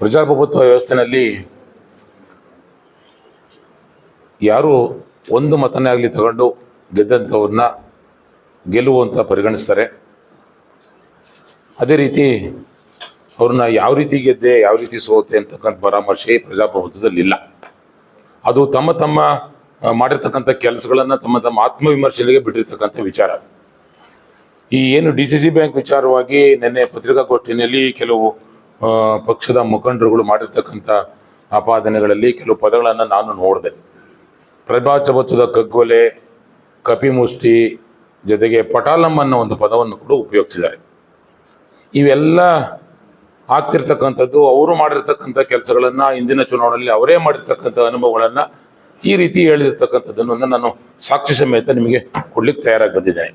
ಪ್ರಜಾಪ್ರಭುತ್ವ ವ್ಯವಸ್ಥೆಯಲ್ಲಿ ಯಾರು ಒಂದು ಮತನೇ ಆಗಲಿ ತಗೊಂಡು ಗೆದ್ದಂಥವ್ರನ್ನ ಗೆಲುವು ಅಂತ ಪರಿಗಣಿಸ್ತಾರೆ. ಅದೇ ರೀತಿ ಅವ್ರನ್ನ ಯಾವ ರೀತಿ ಗೆದ್ದೆ, ಯಾವ ರೀತಿ ಸೋತೆ ಅಂತಕ್ಕಂಥ ಪರಾಮರ್ಶೆ ಪ್ರಜಾಪ್ರಭುತ್ವದಲ್ಲಿ ಇಲ್ಲ. ಅದು ತಮ್ಮ ತಮ್ಮ ಮಾಡಿರ್ತಕ್ಕಂಥ ಕೆಲಸಗಳನ್ನು ತಮ್ಮ ತಮ್ಮ ಆತ್ಮವಿಮರ್ಶೆಗೆ ಬಿಟ್ಟಿರ್ತಕ್ಕಂಥ ವಿಚಾರ. ಈ ಏನು ಡಿ ಸಿ ಸಿ ಬ್ಯಾಂಕ್ ವಿಚಾರವಾಗಿ ನಿನ್ನೆ ಪತ್ರಿಕಾಗೋಷ್ಠಿಯಲ್ಲಿ ಕೆಲವು ಪಕ್ಷದ ಮುಖಂಡರುಗಳು ಮಾಡಿರ್ತಕ್ಕಂಥ ಆಪಾದನೆಗಳಲ್ಲಿ ಕೆಲವು ಪದಗಳನ್ನು ನಾನು ನೋಡಿದೆ. ಪ್ರಜಾಪ್ರಭುತ್ವದ ಕಗ್ಗೊಲೆ ಕಪಿಮುಷ್ಟಿ ಜೊತೆಗೆ ಪಟಾಲಂ ಅನ್ನೋ ಒಂದು ಪದವನ್ನು ಕೂಡ ಉಪಯೋಗಿಸಿದ್ದಾರೆ. ಇವೆಲ್ಲ ಆಗ್ತಿರ್ತಕ್ಕಂಥದ್ದು, ಅವರು ಮಾಡಿರ್ತಕ್ಕಂಥ ಕೆಲಸಗಳನ್ನು ಇಂದಿನ ಚುನಾವಣೆಯಲ್ಲಿ ಅವರೇ ಮಾಡಿರ್ತಕ್ಕಂಥ ಅನುಭವಗಳನ್ನು ಈ ರೀತಿ ಹೇಳಿರ್ತಕ್ಕಂಥದ್ದನ್ನು ನಾನು ಸಾಕ್ಷಿ ಸಮೇತ ನಿಮಗೆ ಕೊಡ್ಲಿಕ್ಕೆ ತಯಾರಾಗಿ ಬಂದಿದ್ದೇನೆ.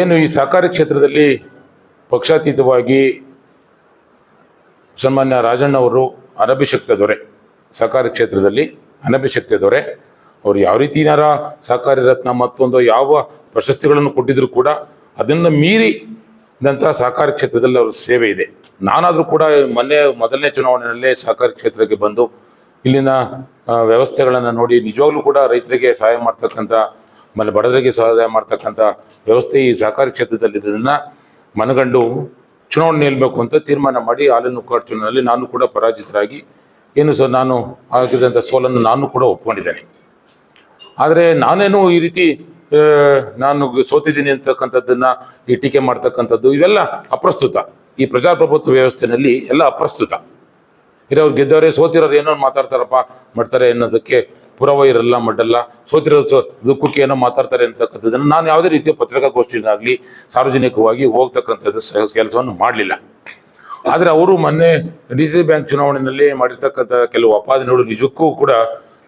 ಏನು ಈ ಸಹಕಾರಿ ಕ್ಷೇತ್ರದಲ್ಲಿ ಪಕ್ಷಾತೀತವಾಗಿ ಸನ್ಮಾನ್ಯ ರಾಜಣ್ಣ ಅವರು ಅನಭಿಷಕ್ತ ದೊರೆ, ಸಹಕಾರಿ ಕ್ಷೇತ್ರದಲ್ಲಿ ಅನಭಿಷಕ್ತ ದೊರೆ. ಅವರು ಯಾವ ರೀತಿನಾರ ಸಹಕಾರಿ ರತ್ನ ಮತ್ತೊಂದು ಯಾವ ಪ್ರಶಸ್ತಿಗಳನ್ನು ಕೊಟ್ಟಿದ್ರು ಕೂಡ ಅದನ್ನು ಮೀರಿ ನಂತರ ಸಹಕಾರಿ ಕ್ಷೇತ್ರದಲ್ಲಿ ಅವ್ರ ಸೇವೆ ಇದೆ. ನಾನಾದರೂ ಕೂಡ ಮೊನ್ನೆ ಮೊದಲನೇ ಚುನಾವಣೆಯಲ್ಲೇ ಸಹಕಾರಿ ಕ್ಷೇತ್ರಕ್ಕೆ ಬಂದು ಇಲ್ಲಿನ ವ್ಯವಸ್ಥೆಗಳನ್ನು ನೋಡಿ ನಿಜವಾಗ್ಲೂ ಕೂಡ ರೈತರಿಗೆ ಸಹಾಯ ಮಾಡ್ತಕ್ಕಂಥ, ಆಮೇಲೆ ಬಡವರಿಗೆ ಸಹಾಯ ಮಾಡ್ತಕ್ಕಂಥ ವ್ಯವಸ್ಥೆ ಈ ಸಹಕಾರಿ ಕ್ಷೇತ್ರದಲ್ಲಿ ಇದನ್ನು ಮನಗಂಡು ಚುನಾವಣೆ ನಿಲ್ಬೇಕು ಅಂತ ತೀರ್ಮಾನ ಮಾಡಿ ಹಾಲಿನ ಚುನಾವಣೆಯಲ್ಲಿ ನಾನು ಕೂಡ ಪರಾಜಿತರಾಗಿ, ಏನು ಸರ್ ನಾನು ಆಗಿದ್ದಂಥ ಸೋಲನ್ನು ನಾನು ಕೂಡ ಒಪ್ಕೊಂಡಿದ್ದೇನೆ. ಆದರೆ ನಾನೇನು ಈ ರೀತಿ ನಾನು ಸೋತಿದ್ದೀನಿ ಅಂತಕ್ಕಂಥದ್ದನ್ನು ಈ ಟೀಕೆ ಮಾಡ್ತಕ್ಕಂಥದ್ದು ಇವೆಲ್ಲ ಅಪ್ರಸ್ತುತ. ಈ ಪ್ರಜಾಪ್ರಭುತ್ವ ವ್ಯವಸ್ಥೆಯಲ್ಲಿ ಎಲ್ಲ ಅಪ್ರಸ್ತುತ. ಇರೋರು ಗೆದ್ದವರೇ ಸೋತಿರೋರು ಏನೋ ಮಾತಾಡ್ತಾರಪ್ಪ, ಮಾಡ್ತಾರೆ ಅನ್ನೋದಕ್ಕೆ ಪುರಾವ ಇರಲ್ಲ ಮಡ್ಡಲ್ಲ ಸೊ ದುಃಖಕ್ಕೆ ಏನೋ ಮಾತಾಡ್ತಾರೆ ಅಂತಕ್ಕಂಥದ್ದನ್ನು ನಾನು ಯಾವುದೇ ರೀತಿಯ ಪತ್ರಿಕಾಗೋಷ್ಠಿನಾಗಲಿ ಸಾರ್ವಜನಿಕವಾಗಿ ಹೋಗ್ತಕ್ಕಂಥದ್ದು ಕೆಲಸವನ್ನು ಮಾಡಲಿಲ್ಲ. ಆದರೆ ಅವರು ಮೊನ್ನೆ ಡಿ ಸಿ ಬ್ಯಾಂಕ್ ಚುನಾವಣೆಯಲ್ಲಿ ಮಾಡಿರ್ತಕ್ಕಂಥ ಕೆಲವು ಅಪಾದನೆಗಳು ನಿಜಕ್ಕೂ ಕೂಡ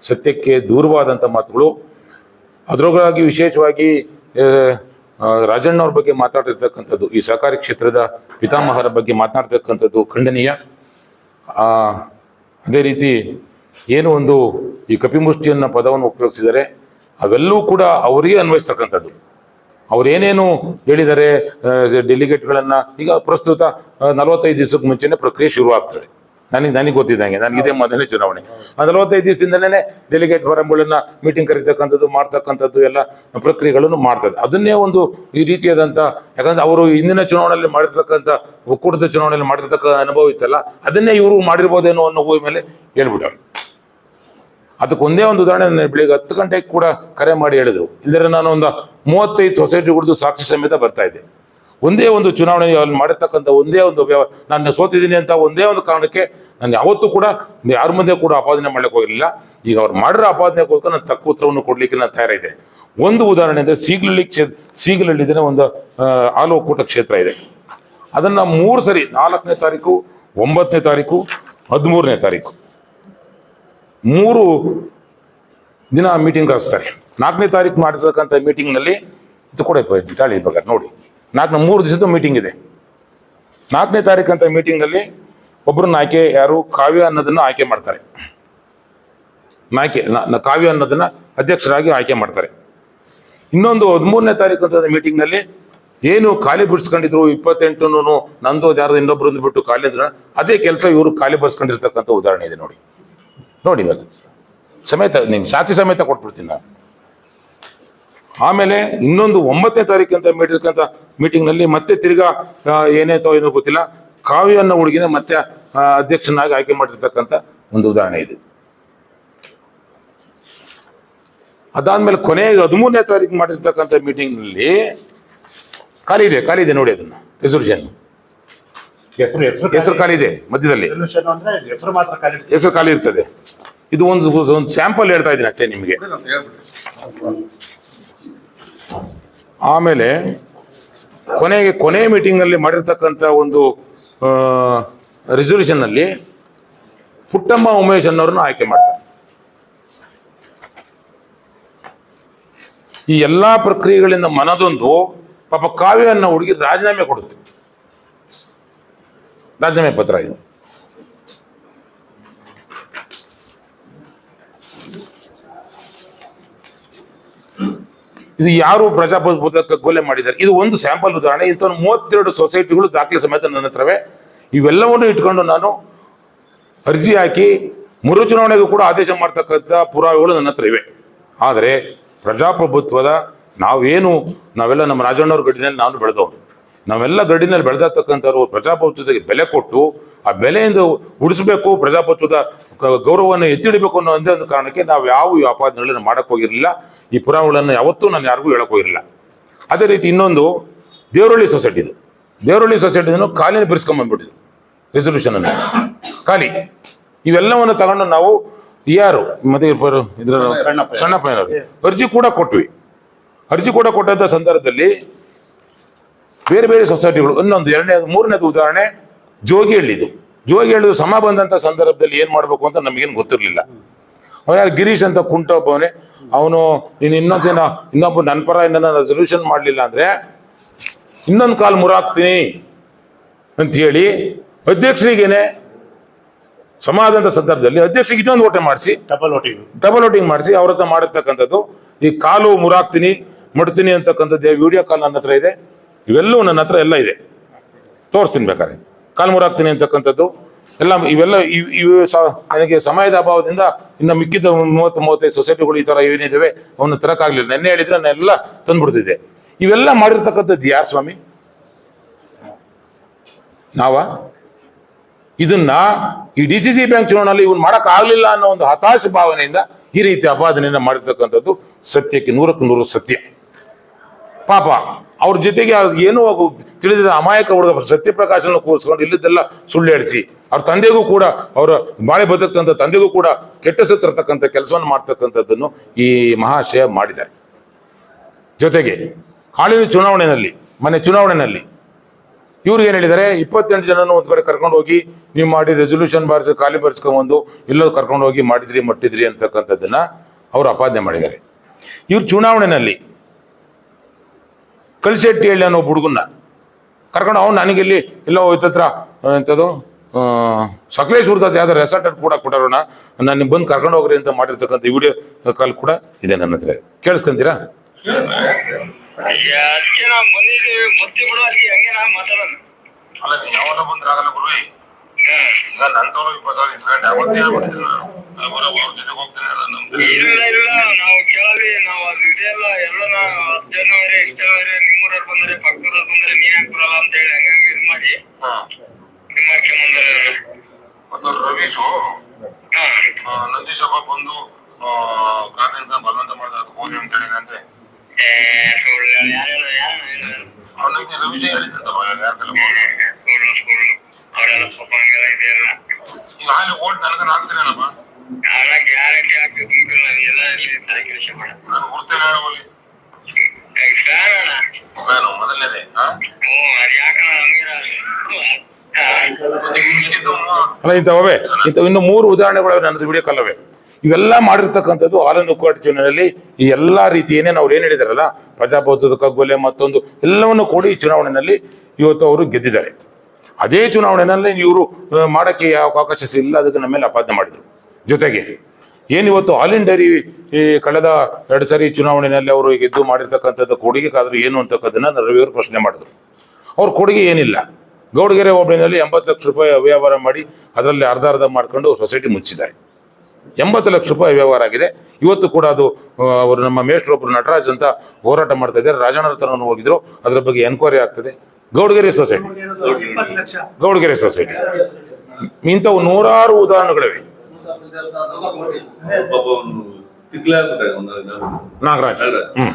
ಸತ್ಯಕ್ಕೆ ದೂರವಾದಂಥ ಮಾತುಗಳು. ಅದರೊಳಗಾಗಿ ವಿಶೇಷವಾಗಿ ರಾಜಣ್ಣ ಅವ್ರ ಬಗ್ಗೆ ಮಾತಾಡಿರ್ತಕ್ಕಂಥದ್ದು ಈ ಸಹಕಾರಿ ಕ್ಷೇತ್ರದ ಪಿತಾಮಹರ ಬಗ್ಗೆ ಮಾತನಾಡ್ತಕ್ಕಂಥದ್ದು ಖಂಡನೀಯ. ಅದೇ ರೀತಿ ಏನು ಒಂದು ಈ ಕಪಿಮುಷ್ಟಿ ಅನ್ನೋ ಪದವನ್ನು ಉಪಯೋಗಿಸಿದರೆ ಅವೆಲ್ಲವೂ ಕೂಡ ಅವರಿಗೆ ಅನ್ವಯಿಸ್ತಕ್ಕಂಥದ್ದು. ಅವರೇನೇನು ಹೇಳಿದರೆ ಡೆಲಿಗೇಟ್ಗಳನ್ನ ಈಗ ಪ್ರಸ್ತುತ ನಲವತ್ತೈದು ದಿವಸಕ್ಕೆ ಮುಂಚೆನೇ ಪ್ರಕ್ರಿಯೆ ಶುರು ಆಗ್ತದೆ ನನಗೆ ನನಗೆ ಗೊತ್ತಿದ್ದಂಗೆ, ನನಗೆ ಇದೇ ಮೊದಲನೇ ಚುನಾವಣೆ. ಆ ನಲವತ್ತೈದು ದಿವಸದಿಂದಲೇ ಡೆಲಿಗೇಟ್ ಫಾರಂಗಳನ್ನ ಮೀಟಿಂಗ್ ಕರೀತಕ್ಕಂಥದ್ದು, ಮಾಡ್ತಕ್ಕಂಥದ್ದು ಎಲ್ಲ ಪ್ರಕ್ರಿಯೆಗಳನ್ನು ಮಾಡ್ತದೆ. ಅದನ್ನೇ ಒಂದು ಈ ರೀತಿಯಾದಂಥ, ಯಾಕಂದ್ರೆ ಅವರು ಹಿಂದಿನ ಚುನಾವಣೆಯಲ್ಲಿ ಮಾಡಿರ್ತಕ್ಕಂಥ, ಒಕ್ಕೂಟದ ಚುನಾವಣೆಯಲ್ಲಿ ಮಾಡಿರ್ತಕ್ಕಂಥ ಅನುಭವ ಇತ್ತಲ್ಲ, ಅದನ್ನೇ ಇವರು ಮಾಡಿರ್ಬೋದೇನೋ ಅನ್ನೋ ಮೇಲೆ ಹೇಳ್ಬಿಟ್ಟವ್ರು. ಅದಕ್ಕೆ ಒಂದೇ ಉದಾಹರಣೆ ಬೆಳಿಗ್ಗೆ ಹತ್ತು ಗಂಟೆಗೆ ಕೂಡ ಕರೆ ಮಾಡಿ ಹೇಳಿದರು. ಇಲ್ಲದ್ರೆ ನಾನು ಒಂದು ಮೂವತ್ತೈದು ಸೊಸೈಟಿ ಕುಡಿದು ಸಾಕ್ಷಿ ಸಮೇತ ಬರ್ತಾ ಇದ್ದೆ. ಒಂದೇ ಒಂದು ಚುನಾವಣೆ ಅಲ್ಲಿ ಮಾಡಿರ್ತಕ್ಕಂಥ ಒಂದೇ ಒಂದು ವ್ಯವ ನಾನು ಸೋತಿದ್ದೀನಿ ಅಂತ ಒಂದೇ ಒಂದು ಕಾರಣಕ್ಕೆ ನಾನು ಯಾವತ್ತೂ ಕೂಡ ಯಾರ ಮುಂದೆ ಕೂಡ ಆಪಾದನೆ ಮಾಡ್ಲಿಕ್ಕೆ ಹೋಗಿರಲಿಲ್ಲ. ಈಗ ಅವ್ರು ಮಾಡಿರೋ ಆಪಾದನೆಗೋಸ್ಕರ ನಾನು ತಕ್ಕ ಉತ್ತರವನ್ನು ಕೊಡಲಿಕ್ಕೆ ನಾನು ತಯಾರಿದೆ ಒಂದು ಉದಾಹರಣೆ ಅಂದರೆ ಸೀಗಲಹಳ್ಳಿ ಕ್ಷೇತ್ರ ಸೀಗಲಹಳ್ಳಿದ್ರೆ ಒಂದು ಆಲೋ ಒಕ್ಕೂಟ ಕ್ಷೇತ್ರ ಇದೆ. ಅದನ್ನು ಮೂರು ಸರಿ ನಾಲ್ಕನೇ ತಾರೀಕು, ಒಂಬತ್ತನೇ ತಾರೀಕು, ಹದಿಮೂರನೇ ತಾರೀಕು. ಮೂರು ದಿನ ಮೀಟಿಂಗ್ ಕಳಿಸ್ತಾರೆ. ನಾಲ್ಕನೇ ತಾರೀಕು ಮಾಡಿರ್ತಕ್ಕಂಥ ಮೀಟಿಂಗ್ನಲ್ಲಿ ಇದು ಕೂಡ ತಾಳಿ ಬೇಕಾದ್ರೆ ನೋಡಿ. ನಾಲ್ಕು ಮೂರು ದಿವಸದ ಮೀಟಿಂಗ್ ಇದೆ. ನಾಲ್ಕನೇ ತಾರೀಕು ಅಂತ ಮೀಟಿಂಗ್ನಲ್ಲಿ ಒಬ್ಬರನ್ನ ಆಯ್ಕೆ ಯಾರು? ಕಾವ್ಯ ಅನ್ನೋದನ್ನ ಆಯ್ಕೆ ಮಾಡ್ತಾರೆ. ನಾಯ್ಕೆ ಕಾವ್ಯ ಅನ್ನೋದನ್ನ ಅಧ್ಯಕ್ಷರಾಗಿ ಆಯ್ಕೆ ಮಾಡ್ತಾರೆ. ಇನ್ನೊಂದು ಹದಿಮೂರನೇ ತಾರೀಕು ಅಂತ ಮೀಟಿಂಗ್ನಲ್ಲಿ ಏನು ಖಾಲಿ ಬಿಡಿಸ್ಕೊಂಡಿದ್ರು? ಇಪ್ಪತ್ತೆಂಟು ನಂದು ಯಾರ್ದು ಇನ್ನೊಬ್ರು ಬಿಟ್ಟು ಖಾಲಿ ಅದೇ ಕೆಲಸ ಇವರು ಖಾಲಿ ಬರ್ಸ್ಕೊಂಡಿರ್ತಕ್ಕಂಥ ಉದಾಹರಣೆ ಇದೆ ನೋಡಿ. ನೋಡಿ ಇವಾಗ. ಸಮೇತ ನಿಮ್ಗೆ ಸಾಕ್ಷಿ ಸಮೇತ ಕೊಟ್ಬಿಡ್ತೀನಿ ನಾನು. ಆಮೇಲೆ ಇನ್ನೊಂದು ಒಂಬತ್ತನೇ ತಾರೀಕು ಅಂತ ಮಾಡಿರ್ತಕ್ಕಂಥ ಮೀಟಿಂಗ್ನಲ್ಲಿ ಮತ್ತೆ ತಿರ್ಗಾ ಏನೇತೋ ಏನೋ ಗೊತ್ತಿಲ್ಲ. ಕಾವ್ಯ ಅನ್ನೋ ಹುಡುಗಿನ ಮತ್ತೆ ಅಧ್ಯಕ್ಷನಾಗಿ ಆಯ್ಕೆ ಮಾಡಿರ್ತಕ್ಕಂಥ ಒಂದು ಉದಾಹರಣೆ ಇದೆ. ಅದಾದ್ಮೇಲೆ ಕೊನೆಗೆ ಹದಿಮೂರನೇ ತಾರೀಕು ಮಾಡಿರ್ತಕ್ಕಂಥ ಮೀಟಿಂಗ್ನಲ್ಲಿ ಖಾಲಿ ಇದೆ ಖಾಲಿ ಇದೆ ನೋಡಿ ಅದನ್ನ, ರೆಸೊಲ್ಯೂಷನ್. ಹೆಸರು ಹೆಸರು ಹೆಸರು ಖಾಲಿ ಇದೆ ಮಧ್ಯದಲ್ಲಿ. ಹೆಸರು ಮಾತ್ರ ಖಾಲಿ ಇರ್ತದೆ. ಹೆಸರು ಖಾಲಿ ಇರ್ತದೆ. ಇದು ಒಂದು ಒಂದು ಸ್ಯಾಂಪಲ್ ಹೇಳ್ತಾ ಇದ್ದೀನಿ ಅಷ್ಟೇ ನಿಮಗೆ. ಆಮೇಲೆ ಕೊನೆಗೆ ಕೊನೆ ಮೀಟಿಂಗ್ ಅಲ್ಲಿ ಮಾಡಿರ್ತಕ್ಕಂಥ ಒಂದು ರೆಸೊಲ್ಯೂಷನ್ ಅಲ್ಲಿ ಪುಟ್ಟಮ್ಮ ಉಮೇಶ್ ಅನ್ನೋರನ್ನ ಆಯ್ಕೆ ಮಾಡ್ತಾರೆ. ಈ ಎಲ್ಲಾ ಪ್ರಕ್ರಿಯೆಗಳಿಂದ ಮನದೊಂದು ಪಾಪ ಕಾವ್ಯ ಅನ್ನೋ ಹುಡುಗಿ ರಾಜೀನಾಮೆ ಕೊಡುತ್ತೆ. ರಾಜೀನಾಮೆ ಪತ್ರ ಇದು. ಇದು ಯಾರು ಪ್ರಜಾಪ್ರಭುತ್ವಕ್ಕೆ ಕೊಲೆ ಮಾಡಿದ್ದಾರೆ? ಇದು ಒಂದು ಸ್ಯಾಂಪಲ್ ಉದಾಹರಣೆ. ಇಂಥ ಮೂವತ್ತೆರಡು ಸೊಸೈಟಿಗಳು ದಾಖಲೆ ಸಮೇತ ನನ್ನ ಹತ್ರವೇ. ಇವೆಲ್ಲವನ್ನು ಇಟ್ಕೊಂಡು ನಾನು ಅರ್ಜಿ ಹಾಕಿ ಮರು ಚುನಾವಣೆಗೂ ಕೂಡ ಆದೇಶ ಮಾಡ್ತಕ್ಕಂಥ ಪುರಾವೆಗಳು ನನ್ನ ಹತ್ರ ಇವೆ. ಆದರೆ ಪ್ರಜಾಪ್ರಭುತ್ವದ ನಾವೇನು, ನಾವೆಲ್ಲ ನಮ್ಮ ರಾಜಣ್ಣವ್ರ ಗಡಿನಲ್ಲಿ ನಾನು ಬೆಳೆದವನು. ನಾವೆಲ್ಲ ಗಡಿನಲ್ಲಿ ಬೆಳೆದಿರ್ತಕ್ಕಂಥವ್ರು ಪ್ರಜಾಪ್ರಭುತ್ವಕ್ಕೆ ಬೆಲೆ ಕೊಟ್ಟು ಆ ಬೆಲೆಯಿಂದ ಉಳಿಸಬೇಕು ಪ್ರಜಾಪ್ರಭುತ್ವದ ಗೌರವವನ್ನು ಎತ್ತಿಡಬೇಕು ಅನ್ನೋ ಒಂದೇ ಒಂದು ಕಾರಣಕ್ಕೆ ನಾವು ಯಾವ ಈ ಮಾಡಕ್ಕೆ ಹೋಗಿರಲಿಲ್ಲ. ಈ ಪುರಾಣಗಳನ್ನು ಯಾವತ್ತೂ ನಾನು ಯಾರಿಗೂ ಹೇಳಕ್ ಹೋಗಿರಲಿಲ್ಲ. ಅದೇ ರೀತಿ ಇನ್ನೊಂದು ದೇವರಳ್ಳಿ ಸೊಸೈಟಿದು ದೇವರಳ್ಳಿ ಸೊಸೈಟಿಯನ್ನು ಕಾಲಿನ ಬಿರ್ಸ್ಕೊಂಬಂದ್ಬಿಟ್ಟಿದ್ರು ರೆಸೊಲ್ಯೂಷನ್ ಅನ್ನು. ಖಾಲಿ. ಇವೆಲ್ಲವನ್ನು ತಗೊಂಡು ನಾವು ಯಾರು? ಮತ್ತೆ ಇದ್ರ ಸಣ್ಣ ಸಣ್ಣಪ್ಪನವರು ಅರ್ಜಿ ಕೂಡ ಕೊಟ್ವಿ. ಅರ್ಜಿ ಕೂಡ ಕೊಟ್ಟಂತ ಸಂದರ್ಭದಲ್ಲಿ ಬೇರೆ ಬೇರೆ ಸೊಸೈಟಿಗಳು ಇನ್ನೊಂದು ಎರಡನೇ ಮೂರನೇದು ಉದಾಹರಣೆ ಜೋಗಿಹಳ್ಳಿದು. ಜೋಗಿಹಳ್ಳಿದು ಸಮ ಬಂದಂಥ ಸಂದರ್ಭದಲ್ಲಿ ಏನು ಮಾಡಬೇಕು ಅಂತ ನಮಗೇನು ಗೊತ್ತಿರಲಿಲ್ಲ. ಅವನ ಗಿರೀಶ್ ಅಂತ ಕುಂಟ ಒಬ್ಬವನೇ ಅವನು ನೀನು ದಿನ ಇನ್ನೊಬ್ಬ ನನ್ನ ಪರ ಇನ್ನೊಂದು ರೆಸೊಲ್ಯೂಷನ್ ಮಾಡಲಿಲ್ಲ ಅಂದ್ರೆ ಇನ್ನೊಂದು ಕಾಲ್ ಮುರಾಗ್ತೀನಿ ಅಂತ ಹೇಳಿ ಅಧ್ಯಕ್ಷರಿಗೇನೆ ಸಮಾಧಾನದ ಸಂದರ್ಭದಲ್ಲಿ ಅಧ್ಯಕ್ಷರಿಗೆ ಇನ್ನೊಂದು ಓಟೆ ಮಾಡಿಸಿ. ಡಬಲ್ ವೋಟಿಂಗ್ ಡಬಲ್ ಓಟಿಂಗ್ ಮಾಡಿಸಿ. ಅವ್ರ ಹತ್ರ ಮಾಡಿರ್ತಕ್ಕಂಥದ್ದು ಈ ಕಾಲು ಮುರಾಗ್ತೀನಿ ಮಡ್ತೀನಿ ಅಂತಕ್ಕಂಥದ್ದು ವಿಡಿಯೋ ಕಾಲ್ ನನ್ನ ಹತ್ರ ಇದೆ. ಇವೆಲ್ಲವೂ ನನ್ನ ಹತ್ರ ಎಲ್ಲ ಇದೆ. ತೋರಿಸ್ತೀನಿ ಬೇಕಾದ್ರೆ. ಕಾಲ್ಮೂರಾಗ್ತೀನಿ ಅಂತಕ್ಕಂಥದ್ದು. ಎಲ್ಲ ಇವೆಲ್ಲ ಇವ ನನಗೆ ಸಮಯದ ಅಭಾವದಿಂದ ಇನ್ನು ಮಿಕ್ಕಿದ ಮೂವತ್ತು ಮೂವತ್ತೈದು ಸೊಸೈಟಿಗಳು ಈ ಥರ ಏನಿದ್ದಾವೆ ಅವನ್ನ ತರಕ್ಕಾಗ್ಲಿಲ್ಲ ನೆನ್ನೆ ಹೇಳಿದ್ರೆ ನಾನು ಎಲ್ಲ ತಂದ್ಬಿಡ್ತಿದ್ದೆ. ಇವೆಲ್ಲ ಮಾಡಿರ್ತಕ್ಕಂಥದ್ದು ಯಾರು ಸ್ವಾಮಿ? ನಾವ? ಇದನ್ನ ಈ ಡಿ ಸಿ ಸಿ ಬ್ಯಾಂಕ್ ಚುನಾವಣೆಯಲ್ಲಿ ಇವನ್ ಮಾಡಕ್ ಆಗ್ಲಿಲ್ಲ ಅನ್ನೋ ಒಂದು ಹತಾಶ ಭಾವನೆಯಿಂದ ಈ ರೀತಿ ಅಪಾದನೆಯನ್ನ ಮಾಡಿರ್ತಕ್ಕಂಥದ್ದು ಸತ್ಯಕ್ಕೆ ನೂರಕ್ಕೆ ನೂರು ಸತ್ಯ. ಪಾಪ. ಅವ್ರ ಜೊತೆಗೆ ಏನು ತಿಳಿದಿದ ಅಮಾಯಕ ಹುಡುಗ ಸತ್ಯಪ್ರಕಾಶನ ಕೂರಿಸ್ಕೊಂಡು ಇಲ್ಲದೆಲ್ಲ ಸುಳ್ಳು ಹೇಳಿಸಿ. ಅವ್ರ ತಂದೆಗೂ ಕೂಡ ಅವರ ಬಾಳೆ ಬದುಕಂತ ತಂದೆಗೂ ಕೂಡ ಕೆಟ್ಟ ಹೆಸರು ತರ್ತಕ್ಕಂಥ ಕೆಲಸವನ್ನು ಮಾಡ್ತಕ್ಕಂಥದ್ದನ್ನು ಈ ಮಹಾಶಯ ಮಾಡಿದ್ದಾರೆ. ಜೊತೆಗೆ ಹಾಲಿನ ಚುನಾವಣೆಯಲ್ಲಿ ಮನೆ ಚುನಾವಣೆಯಲ್ಲಿ ಇವ್ರು ಏನ್ ಹೇಳಿದ್ದಾರೆ? ಇಪ್ಪತ್ತೆಂಟು ಜನನು ಒಂದ್ ಕಡೆ ಕರ್ಕೊಂಡು ಹೋಗಿ ನೀವು ಮಾಡಿ ರೆಸೊಲ್ಯೂಷನ್ ಬಾರಿಸಿ, ಖಾಲಿ ಬರ್ಸ್ಕೊಂಬಂದು ಎಲ್ಲೋ ಕರ್ಕೊಂಡು ಹೋಗಿ ಮಾಡಿದ್ರಿ, ಮಟ್ಟಿದ್ರಿ ಅಂತಕ್ಕಂಥದ್ದನ್ನ ಅವರು ಅಪಾದನೆ ಮಾಡಿದ್ದಾರೆ. ಇವ್ರು ಚುನಾವಣೆಯಲ್ಲಿ ಕಲ್ಶೆಟ್ಟಿ ಹೇಳಿ ಅನ್ನೋ ಹುಡುಗನ್ನ ಕರ್ಕೊಂಡು ಅವ್ನು ನನಗೆ ಇಲ್ಲಿ ಎಲ್ಲೋ ಹೋಯ್ತತ್ರ ಎಂಥದ್ದು? ಸಕಲೇ ಸಕಲೇಶ್ವರದ ಯಾವ್ದೋ ರೆಸಾರ್ಟ್ ಕೂಡ ಕೊಟ್ಟಾರೋಣ. ನಾನು ಬಂದು ಕರ್ಕೊಂಡು ಹೋಗ್ರಿ ಅಂತ ಮಾಡಿರ್ತಕ್ಕಂಥ ವಿಡಿಯೋ ಕಾಲ್ ಕೂಡ ಇದೆ ನನ್ನ ಹತ್ರ. ಕೇಳಿಸ್ಕೊಂತೀರಾ? ಅಲ್ಲ ನೀವು ಬಂದಿದ್ದೀವಿ. ಬಂದ್ರೆ ಆಗಲ್ಲ ಅಲ್ಲಿ ಈಗ ಅಲ್ಲ ಯಾವಾಗ ಬಂದ್ರೆ ಆಗಲ್ಲ ಗುರುವೆ. ಈಗ ಇಲ್ಲ ಇಲ್ಲ ನಾವು ನಾವು ಅದು ಇದೆಲ್ಲ ಎಲ್ಲ ಜನವರಿ ನಿಮ್ಮೂರವ್ರು ಬಂದ್ರೆ ಪಕ್ಕದವ್ರು ಬಂದ್ರೆ ನೀನ್ ಯಾಕೆ ಬರಲ್ಲ ಅಂತ ಹೇಳಿ ಇದು ಮಾಡಿ. ಇದು ಮತ್ತು ರವೀಶು ಬಂದು ಕಾರ್ನಿಂದ ಬಲವಂತ ಮಾಡಿದ ಮಾಡ್ತಾರೆ ಹೋಗಿ ಅಂತ ಹೇಳಿದಂತೆ ಅವನಿಗೆ ರವೀಶ್ ಅವರೆಲ್ಲ ಪಾಪ ಹಂಗೆಲ್ಲ ಇದೆಯಲ್ಲ. ಈಗ ಅಲ್ಲಿ ಓಟ್ ನನಗೆ ಆಗ ಆಗ್ಬೇಕು ಎಲ್ಲ ಕೆಲಸ ನಾನು ಮೊದಲನೇದೇ ಹ್ಞೂ ಅದು ಯಾಕಣ್ಣ ಅಲ್ಲ ಇಂಥವೇ ಇಂಥ ಇನ್ನು ಮೂರು ಉದಾಹರಣೆಗಳು ನನ್ನ ವಿಡಿಯೋ ಕಲ್ಲವೆ ಇವೆಲ್ಲ ಮಾಡಿರ್ತಕ್ಕಂಥದ್ದು ಆಲನ್ ಕೋಟ ಚುನಾವಣೆಯಲ್ಲಿ ಈ ಎಲ್ಲಾ ರೀತಿ ಏನೇನು ಅವ್ರು ಏನ್ ಹೇಳಿದಾರಲ್ಲ ಪ್ರಜಾಪ್ರಭುತ್ವದ ಕಗ್ಗೊಲೆ ಮತ್ತೊಂದು ಎಲ್ಲವನ್ನು ಕೂಡಿ ಈ ಚುನಾವಣೆಯಲ್ಲಿ ಇವತ್ತು ಅವರು ಗೆದ್ದಿದ್ದಾರೆ. ಅದೇ ಚುನಾವಣೆಯಲ್ಲಿ ಇವರು ಮಾಡೋಕ್ಕೆ ಮಾಡಕ್ಕೆ ಯಾವ ಅವಕಾಶ ಇಲ್ಲ ಅದಕ್ಕೆ ನಮ್ಮ ಮೇಲೆ ಅಪಾದನೆ ಮಾಡಿದ್ರು. ಜೊತೆಗೆ ಏನಿವತ್ತು ಆಲ್ ಇನ್ ಡೈರಿ ಈ ಕಳೆದ ಎರಡು ಸಾರಿ ಚುನಾವಣೆಯಲ್ಲಿ ಅವರು ಗೆದ್ದು ಮಾಡಿರ್ತಕ್ಕಂಥದ್ದು ಕೊಡುಗೆಗಾದ್ರೂ ಏನು ಅಂತಕ್ಕದ್ದನ್ನ ರವಿಯವರು ಪ್ರಶ್ನೆ ಮಾಡಿದ್ರು. ಅವ್ರ ಕೊಡುಗೆ ಏನಿಲ್ಲ. ಗೌಡಗೆರೆ ಒಬ್ಬನಲ್ಲಿ ಎಂಬತ್ತು ಲಕ್ಷ ರೂಪಾಯಿ ಅವ್ಯವಹಾರ ಮಾಡಿ ಅದರಲ್ಲಿ ಅರ್ಧ ಅರ್ಧ ಮಾಡ್ಕೊಂಡು ಸೊಸೈಟಿ ಮುಚ್ಚಿದ್ದಾರೆ. ಎಂಬತ್ತು ಲಕ್ಷ ರೂಪಾಯಿ ವ್ಯವಹಾರ ಆಗಿದೆ. ಇವತ್ತು ಕೂಡ ಅದು ಅವರು ನಮ್ಮ ಮೇಷ್ಟ್ರೊಬ್ಬರು ನಟರಾಜ್ ಅಂತ ಹೋರಾಟ ಮಾಡ್ತಾ ಇದ್ದಾರೆ. ರಾಜಣ್ಣ ಹೋಗಿದ್ರು. ಅದರ ಬಗ್ಗೆ ಎನ್ಕ್ವೈರಿ ಆಗ್ತದೆ. ಗೌಡಗೆರೆ ಸೊಸೈಟಿ ಗೌಡಗೆರೆ ಸೊಸೈಟಿ ಇಂಥವು ನೂರಾರು ಉದಾಹರಣೆಗಳಿವೆ. ನಾಗರಾಜ್. ಹ್ಮ್.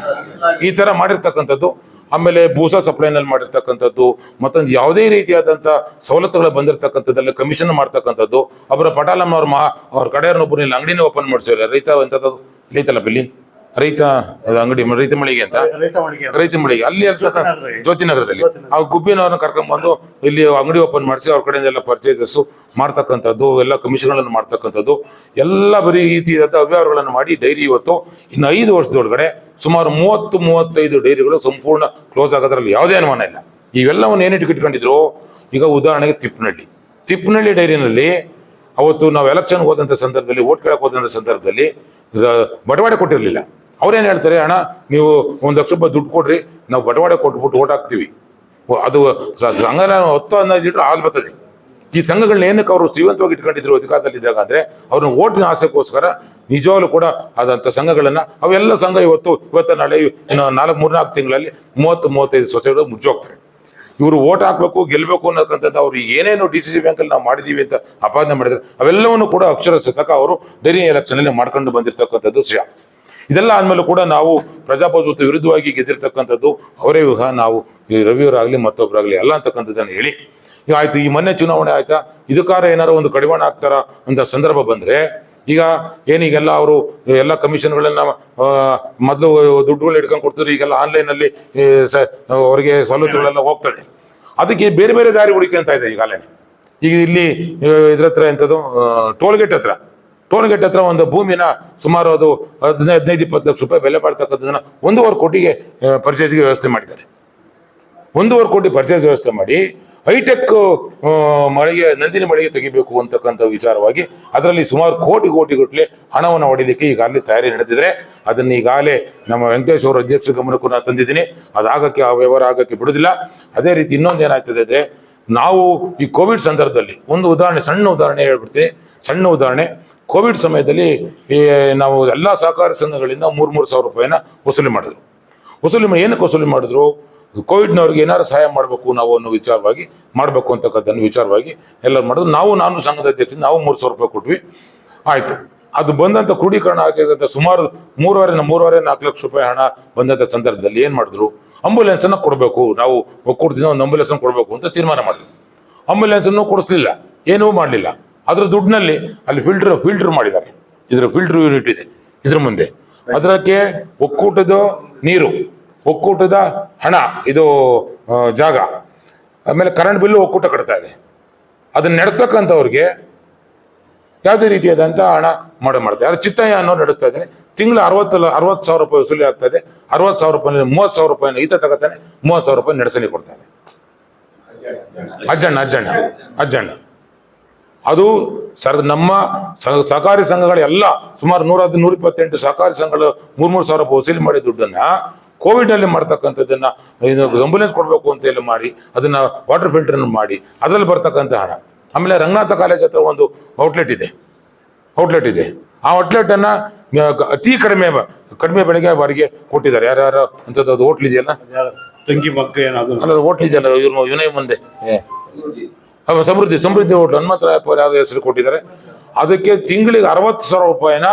ಈ ತರ ಮಾಡಿರ್ತಕ್ಕಂಥದ್ದು ಆಮೇಲೆ ಭೂಸಾ ಸಪ್ಲೈನಲ್ಲಿ ಮಾಡಿರ್ತಕ್ಕಂಥದ್ದು ಮತ್ತೊಂದು ಯಾವುದೇ ರೀತಿಯಾದಂಥ ಸವಲತ್ತುಗಳು ಬಂದಿರತಕ್ಕಂಥದ್ದೆಲ್ಲ ಕಮಿಷನ್ ಮಾಡ್ತಕ್ಕಂಥದ್ದು ಅವರ ಪಟಾಲಮ್ಮ ಅವ್ರ ಮಹಾ ಅವ್ರ ಕಡೆಯವ್ರನ್ನೊಬ್ಬರು ಇಲ್ಲಿ ಅಂಗಡಿನೇ ಓಪನ್ ಮಾಡಿಸಿದ್ರೆ ರೈತ ಎಂಥದ್ದು? ರೈತಲ್ಲ ಇಲ್ಲಿ ರೈತ ಅಂಗಡಿ ರೈತ ಮಳಿಗೆ ಅಂತ? ರೈತ ಮಳಿಗೆ ಅಲ್ಲಿ ಜ್ಯೋತಿ ಜ್ಯೋತಿನಗರದಲ್ಲಿ. ಜ್ಯೋತಿನಗರದಲ್ಲಿ ಜ್ಯೋತಿನಗರ. ಆ ಗುಬ್ಬಿನವ್ರನ್ನ ಕರ್ಕೊಂಡ್ಬಂದು ಇಲ್ಲಿ ಅಂಗಡಿ ಓಪನ್ ಮಾಡಿಸಿ ಅವ್ರ ಕಡೆಯಿಂದ ಎಲ್ಲ ಪರ್ಚೇಸಸ್ ಮಾಡ್ತಕ್ಕಂಥದ್ದು ಎಲ್ಲ ಕಮಿಷನ್ಗಳನ್ನು ಮಾಡ್ತಕ್ಕಂಥದ್ದು ಎಲ್ಲ ಬರೀ ರೀತಿಯಾದ ಅವ್ಯವಹಾರಗಳನ್ನು ಮಾಡಿ ಡೈರಿ ಇವತ್ತು ಇನ್ನು ಐದು ವರ್ಷದೊಳಗಡೆ ಸುಮಾರು ಮೂವತ್ತು ಮೂವತ್ತೈದು ಡೈರಿಗಳು ಸಂಪೂರ್ಣ ಕ್ಲೋಸ್ ಆಗೋದ್ರಲ್ಲಿ ಯಾವುದೇ ಅನುಮಾನ ಇಲ್ಲ. ಇವೆಲ್ಲವನ್ನು ಏನಿಟ್ಟು ಇಟ್ಕೊಂಡಿದ್ರು? ಈಗ ಉದಾಹರಣೆಗೆ ತಿಪ್ಪನಹಳ್ಳಿ ತಿಪ್ಪನಹಳ್ಳಿ ಡೈರಿನಲ್ಲಿ ಅವತ್ತು ನಾವು ಎಲೆಕ್ಷನ್ ಹೋದಂಥ ಸಂದರ್ಭದಲ್ಲಿ ಓಟ್ ಕೇಳಕ್ಕೆ ಹೋದಂಥ ಸಂದರ್ಭದಲ್ಲಿ ಬಟವಾಡೆ ಕೊಟ್ಟಿರಲಿಲ್ಲ. ಅವ್ರೇನು ಹೇಳ್ತಾರೆ, ಅಣ್ಣ, ನೀವು ಒಂದು ಲಕ್ಷ ರೂಪಾಯಿ ದುಡ್ಡು ಕೊಡ್ರಿ, ನಾವು ಬಟವಾಡೆ ಕೊಟ್ಬಿಟ್ಟು ಓಟ್ ಹಾಕ್ತೀವಿ. ಅದು ಸಂಘ ಸಂಘನ ಹತ್ತು ಅನ್ನೋದು ಇಟ್ಟರೆ ಹಾಲು ಬರ್ತದೆ. ಈ ಸಂಘಗಳನ್ನ ಏನಕ್ಕೆ ಅವರು ಶ್ರೀಮಂತವಾಗಿ ಇಟ್ಕೊಂಡಿದ್ರು ಅಧಿಕಾರದಲ್ಲಿದ್ದಾಗ ಅಂದರೆ, ಅವ್ರನ್ನ ಓಟಿನ ಆಸೆಗೋಸ್ಕರ ನಿಜವಾಗ್ಲೂ ಕೂಡ ಆದಂಥ ಸಂಘಗಳನ್ನ, ಅವೆಲ್ಲ ಸಂಘ ಇವತ್ತು ಇವತ್ತು ನಾಳೆ ಇನ್ನು ನಾಲ್ಕು ಮೂರ್ನಾಲ್ಕು ತಿಂಗಳಲ್ಲಿ ಮೂವತ್ತು ಮೂವತ್ತೈದು ಸೊಸೈಟಿಗಳು ಮುಚ್ಚೋಗ್ತಾರೆ. ಇವರು ಓಟ್ ಹಾಕ್ಬೇಕು, ಗೆಲ್ಬೇಕು ಅನ್ನೋಕ್ಕಂಥದ್ದು ಅವ್ರು ಏನೇನು ಡಿ ಸಿ ಸಿ ಬ್ಯಾಂಕಲ್ಲಿ ನಾವು ಮಾಡಿದೀವಿ ಅಂತ ಅಪಾದನೆ ಮಾಡಿದ್ರು ಅವೆಲ್ಲವನ್ನು ಕೂಡ ಅಕ್ಷರ ಸತಕ ಅವರು ಡೈರಿ ಎಲೆಕ್ಷನ್ ಅಲ್ಲಿ ಮಾಡ್ಕೊಂಡು ಬಂದಿರತಕ್ಕಂಥದ್ದು ವಿಷಯ ಇದೆಲ್ಲ ಆದಮೇಲೆ ಕೂಡ ನಾವು ಪ್ರಜಾಪ್ರಭುತ್ವ ವಿರುದ್ಧವಾಗಿ ಗೆದ್ದಿರ್ತಕ್ಕಂಥದ್ದು ಅವರೇ ವಿಹ ನಾವು ಈ ರವಿಯವರಾಗ್ಲಿ ಮತ್ತೊಬ್ಬರಾಗ್ಲಿ ಅಲ್ಲ ಅಂತಕ್ಕಂಥದ್ದನ್ನು ಹೇಳಿ. ಈಗ ಆಯ್ತು, ಈ ಮೊನ್ನೆ ಚುನಾವಣೆ ಆಯ್ತಾ? ಇದಕ್ಕಾರ ಏನಾರು ಒಂದು ಕಡಿವಾಣ ಆಗ್ತಾರ ಅಂತ ಸಂದರ್ಭ ಬಂದ್ರೆ ಈಗ ಏನೀಗೆಲ್ಲ ಅವರು, ಎಲ್ಲ ಕಮಿಷನ್ಗಳನ್ನ ಮೊದಲು ದುಡ್ಡುಗಳು ಇಟ್ಕೊಂಡು ಕೊಡ್ತಿದ್ರು, ಈಗೆಲ್ಲ ಆನ್ಲೈನಲ್ಲಿ ಅವರಿಗೆ ಸವಲತ್ತುಗಳೆಲ್ಲ ಹೋಗ್ತದೆ ಅದಕ್ಕೆ ಬೇರೆ ಬೇರೆ ದಾರಿ ಹುಡುಕಂತ ಇದೆ ಈಗಾಗಲೇ. ಈಗ ಇಲ್ಲಿ ಇದ್ರ ಹತ್ರ ಎಂಥದ್ದು ಟೋಲ್ಗೇಟ್ ಹತ್ರ. ಟೋಲ್ ಗೇಟ್ ಹತ್ರ ಒಂದು ಭೂಮಿನ ಸುಮಾರು ಅದು ಹದಿನೈದು ಹದಿನೈದು, ಇಪ್ಪತ್ತು ಲಕ್ಷ ರೂಪಾಯಿ ಬೆಲೆ ಬಾಳ್ತಕ್ಕಂಥದ್ದನ್ನ ಒಂದೂವರೆ ಕೋಟಿಗೆ ಪರ್ಚೇಸ್ಗೆ ವ್ಯವಸ್ಥೆ ಮಾಡಿದ್ದಾರೆ. ಒಂದೂವರೆ ಕೋಟಿ ಪರ್ಚೇಸ್ ವ್ಯವಸ್ಥೆ ಮಾಡಿ ಹೈಟೆಕ್ ಮಳೆಗೆ, ನಂದಿನಿ ಮಳೆಗೆ ತೆಗಿಬೇಕು ಅಂತಕ್ಕಂಥ ವಿಚಾರವಾಗಿ ಅದರಲ್ಲಿ ಸುಮಾರು ಕೋಟಿ ಕೋಟಿ ಗಟ್ಟಲೆ ಹಣವನ್ನು ಹೊಡೆಯಲಿಕ್ಕೆ ಈಗಾಗಲೇ ತಯಾರಿ ನಡೆದಿದ್ರೆ ಅದನ್ನ ಈಗಾಗಲೇ ನಮ್ಮ ವೆಂಕಟೇಶ್ ಅವರ ಅಧ್ಯಕ್ಷ ಗಮನಕ್ಕೂ ನಾನು ತಂದಿದ್ದೀನಿ. ಅದಾಗಕ್ಕೆ ಆ ವ್ಯವಹಾರ ಆಗಕ್ಕೆ ಬಿಡುದಿಲ್ಲ ಅದೇ ರೀತಿ ಇನ್ನೊಂದು ಏನಾಗ್ತದೆ ಅಂದರೆ ನಾವು ಈ ಕೋವಿಡ್ ಸಂದರ್ಭದಲ್ಲಿ ಒಂದು ಉದಾಹರಣೆ, ಸಣ್ಣ ಉದಾಹರಣೆ ಹೇಳ್ಬಿಡ್ತೀನಿ. ಸಣ್ಣ ಉದಾಹರಣೆ, ಕೋವಿಡ್ ಸಮಯದಲ್ಲಿ ಈ ನಾವು ಎಲ್ಲ ಸಹಕಾರ ಸಂಘಗಳಿಂದ ಮೂರು ಮೂರು ಸಾವಿರ ರೂಪಾಯಿನ ವಸೂಲಿ ಮಾಡಿದ್ರು. ವಸೂಲಿ ಏನಕ್ಕೆ ವಸೂಲಿ ಮಾಡಿದ್ರು? ಕೋವಿಡ್ನವ್ರಿಗೆ ಏನಾದ್ರು ಸಹಾಯ ಮಾಡಬೇಕು ನಾವು ಅನ್ನೋ ವಿಚಾರವಾಗಿ, ಮಾಡಬೇಕು ಅಂತಕ್ಕಂಥದ್ದು ವಿಚಾರವಾಗಿ ಎಲ್ಲರೂ ಮಾಡಿದ್ರು. ನಾವು, ನಾನು ಸಂಘದ ಅಧ್ಯಕ್ಷ ನಾವು ಮೂರು ಸಾವಿರ ರೂಪಾಯಿ ಕೊಟ್ವಿ. ಆಯ್ತು. ಅದು ಬಂದಂಥ ಕ್ರೋಢೀಕರಣ ಆಗಿದಂತ ಸುಮಾರು ಮೂರುವರೆ ಮೂರುವರೆ ನಾಲ್ಕು ಲಕ್ಷ ರೂಪಾಯಿ ಹಣ ಬಂದಂಥ ಸಂದರ್ಭದಲ್ಲಿ ಏನು ಮಾಡಿದ್ರು? ಆಂಬ್ಯುಲೆನ್ಸನ್ನು ಅನ್ನ ಕೊಡಬೇಕು. ನಾವು ಒಕ್ಕೂಟದಿಂದ ಒಂದು ಆಂಬ್ಯುಲೆನ್ಸನ್ನು ಕೊಡಬೇಕು ಅಂತ ತೀರ್ಮಾನ ಮಾಡಿದ್ವಿ ಆಂಬ್ಯುಲೆನ್ಸನ್ನು ಕೊಡಿಸ್ಲಿಲ್ಲ. ಏನೂ ಮಾಡಲಿಲ್ಲ. ಅದರ ದುಡ್ಡಿನಲ್ಲಿ ಅಲ್ಲಿ ಫಿಲ್ಟರ್ ಫಿಲ್ಟರ್ ಮಾಡಿದ್ದಾರೆ. ಇದರ ಫಿಲ್ಟರ್ ಯೂನಿಟ್ ಇದೆ. ಇದ್ರ ಮುಂದೆ. ಅದಕ್ಕೆ ಒಕ್ಕೂಟದ ನೀರು. ಒಕ್ಕೂಟದ ಹಣ, ಇದು ಜಾಗ. ಆಮೇಲೆ ಕರೆಂಟ್ ಬಿಲ್ಲು ಒಕ್ಕೂಟ ಕಟ್ತಾ ಇದೆ. ಅದನ್ನ ನಡೆಸ್ತಕ್ಕಂಥವ್ರಿಗೆ ಯಾವುದೇ ರೀತಿಯಾದಂಥ ಹಣ ಮಾಡ ಮಾಡ್ತಾರೆ ಅದು ಚಿತ್ತಯ್ಯ ಅನ್ನೋ ನಡೆಸ್ತಾ ಇದ್ದಾನೆ. ತಿಂಗಳು ಅರವತ್ತು ಅರವತ್ತು ಸಾವಿರ ರೂಪಾಯಿ ವಸೂಲಿ ಆಗ್ತಾ ಇದೆ. ಅರವತ್ತು ಸಾವಿರ ರೂಪಾಯಿ ಮೂವತ್ತು ಸಾವಿರ ರೂಪಾಯಿ ಈತ ತಗೋತಾನೆ, ಮೂವತ್ತು ಸಾವಿರ ರೂಪಾಯಿ ನಡೆಸಲಿ ಕೊಡ್ತಾನೆ. ಅಜ್ಜಣ್ಣ ಅಜ್ಜಣ್ಣ ಅಜ್ಜಣ್ಣ. ಅದು ಸರ್, ನಮ್ಮ ಸಹಕಾರಿ ಸಂಘಗಳೆಲ್ಲ ಸುಮಾರು ನೂರ ಹತ್ತು ನೂರ ಇಪ್ಪತ್ತೆಂಟು ಸಹಕಾರಿ ಸಂಘಗಳು ಮೂರ್ ಮೂರು ಸಾವಿರ ರೂಪಾಯಿ ವಸೂಲಿ ಮಾಡಿದ ದುಡ್ಡನ್ನ ಕೋವಿಡ್ ಅಲ್ಲಿ ಮಾಡ್ತಕ್ಕಂಥದ್ದನ್ನ ಆಂಬುಲೆನ್ಸ್ ಕೊಡಬೇಕು ಅಂತ ಹೇಳಿ ಮಾಡಿ ಅದನ್ನ ವಾಟರ್ ಫಿಲ್ಟರ್ ಮಾಡಿ ಅದರಲ್ಲಿ ಬರ್ತಕ್ಕಂಥ ಹಣ. ಆಮೇಲೆ ರಂಗನಾಥ ಕಾಲೇಜ್ ಹತ್ರ ಒಂದು ಔಟ್ಲೆಟ್ ಇದೆ. ಔಟ್ಲೆಟ್ ಇದೆ. ಆ ಔಟ್ಲೆಟ್ ಅನ್ನ ಅತಿ ಕಡಿಮೆ ಕಡಿಮೆ ಬೆಳೆಗೆ ಬಾರಿಗೆ ಕೊಟ್ಟಿದ್ದಾರೆ. ಯಾರ್ಯಾರು ಅಂತದ್ದು ಅದು ಹೋಟ್ಲ್ ಇದೆಯಲ್ಲ? ತಂಗಿ ಮಗ್ಗ ಏನಾದ್ರು? ಅಲ್ಲ ಹೋಟ್ಲ್ ಇದೆಯಲ್ಲ ಇವ್ರು ಇವನೇ ಮುಂದೆ. ಸಮೃದ್ಧಿ ಸಮೃದ್ಧಿ ಹೋಟ್ಲ್ ಹನುಮಂತರಾಯಪ್ಪ ಯಾವ್ದು ಹೆಸರು ಕೊಟ್ಟಿದ್ದಾರೆ. ಅದಕ್ಕೆ ತಿಂಗಳಿಗೆ ಅರವತ್ತು ಸಾವಿರ ರೂಪಾಯಿನ